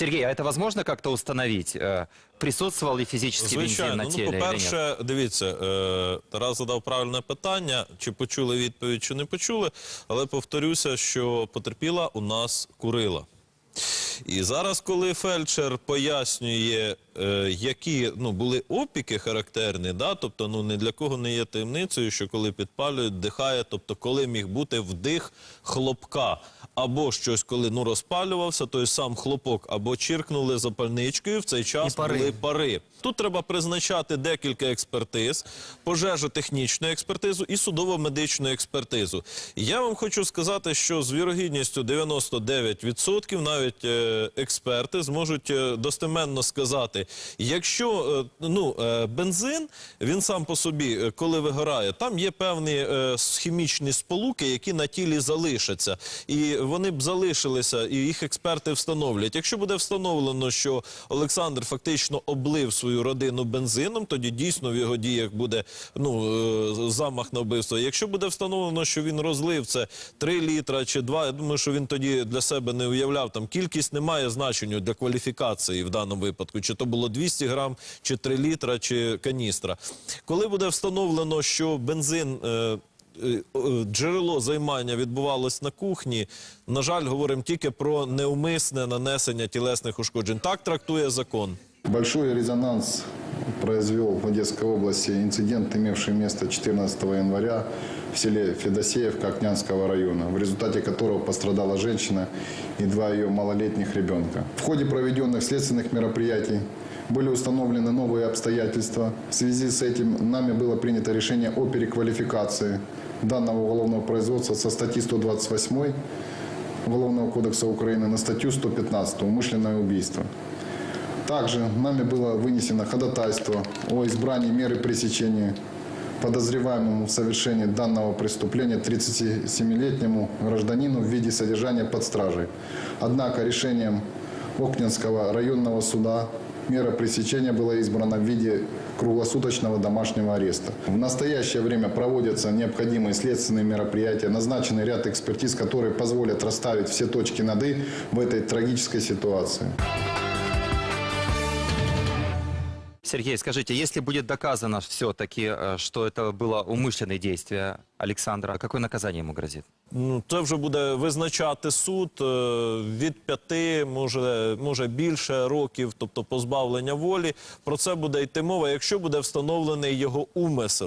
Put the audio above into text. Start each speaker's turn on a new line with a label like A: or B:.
A: Сергей, а це можливо как-то установить? Присутствував Присутствовал ли физический бензин на
B: ну
A: теле или
B: по-перше, дивіться, е, Тарас задав правильне питання, чи почули відповідь, чи не почули. Але повторюся, що потерпіла у нас курила. І зараз, коли фельдшер пояснює, е, які ну, були опіки характерні, да, тобто ну, ні для кого не є таємницею, що коли підпалюють, вдихає, тобто коли міг бути вдих хлопка, або щось, коли ну, розпалювався, той сам хлопок, або чиркнули запальничкою, в цей час
A: І пари.
B: були пари. Тут треба призначати декілька експертиз, пожежотехнічну експертизу і судово-медичну експертизу. Я вам хочу сказати, що з вірогідністю 99% навіть е, експерти зможуть е, достеменно сказати, якщо е, ну, бензин, він сам по собі, коли вигорає, там є певні хімічні сполуки, які на тілі залишаться. І вони б залишилися, і їх експерти встановлять. Якщо буде встановлено, що Олександр фактично облив свою родину бензином, тоді дійсно в його діях буде ну, замах на вбивство. Якщо буде встановлено, що він розлив це 3 літра чи 2, я думаю, що він тоді для себе не уявляв. Там кількість не має значення для кваліфікації в даному випадку. Чи то було 200 грам, чи 3 літра, чи каністра. Коли буде встановлено, що бензин. е, е, е, Джерело займання відбувалось на кухні. На жаль, говоримо тільки про неумисне нанесення тілесних ушкоджень. Так трактує закон.
C: Большой резонанс произвел в Одесской области инцидент, имевший место 14 января в селе Федосеевка Окнянского района, в результате которого пострадала женщина и два ее малолетних ребенка. В ходе проведенных следственных мероприятий были установлены новые обстоятельства. В связи с этим нами было принято решение о переквалификации данного уголовного производства со статьи 128 Уголовного кодекса Украины на статью 115 «Умышленное убийство». Также нами было вынесено ходатайство о избрании меры пресечения подозреваемому в совершении данного преступления 37-летнему гражданину в виде содержания под стражей. Однако решением Окненского районного суда мера пресечения была избрана в виде круглосуточного домашнего ареста. В настоящее время проводятся необходимые следственные мероприятия, назначенный ряд экспертиз, которые позволят расставить все точки над «и» в этой трагической ситуации.
A: Сергей, скажите, если будет доказано все-таки, э, что это было умышленное действие Александра, какое наказание ему грозит?
B: Ну, це вже буде визначати суд е, від п'яти, може, може більше років, тобто позбавлення волі. Про це буде йти мова, якщо буде встановлений його умисел.